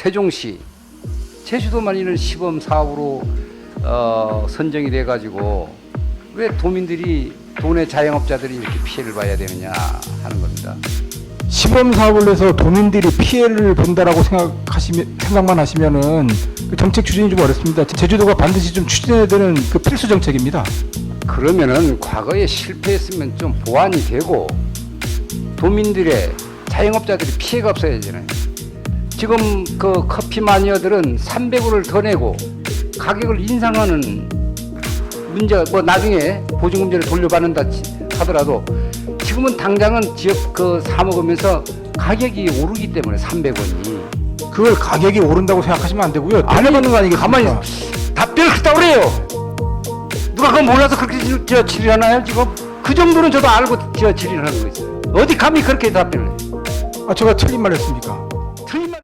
세종시, 제주도만 이런 시범 사업으로 어, 선정이 돼 가지고 왜 도민들이 도내 자영업자들이 이렇게 피해를 봐야 되느냐 하는 겁니다. 시범 사업을 해서 도민들이 피해를 본다라고 생각하시면 생각만 하시면은 그 정책 추진이 좀 어렵습니다. 제주도가 반드시 좀 추진해야 되는 그 필수 정책입니다. 그러면은 과거에 실패했으면 좀 보완이 되고 도민들의 자영업자들이 피해가 없어야잖아요. 지금 그 커피 마니아들은 300원을 더 내고 가격을 인상하는 문제가 뭐 나중에 보증금제를 돌려받는다 치- 하더라도 지금은 당장은 지역 그 사 먹으면서 가격이 오르기 때문에 300원이 그걸 가격이 오른다고 생각하시면 안 되고요. 돌려받는 거 아니겠습니까? 가만히 답변을 그따 그래요. 누가 그거 몰라서 그렇게 지- 저 질의하나요 지금? 그 정도는 저도 알고 저 질의를 하는 거 있어요. 어디 감히 그렇게 답변을 해? 아, 제가 틀린 말 했습니까?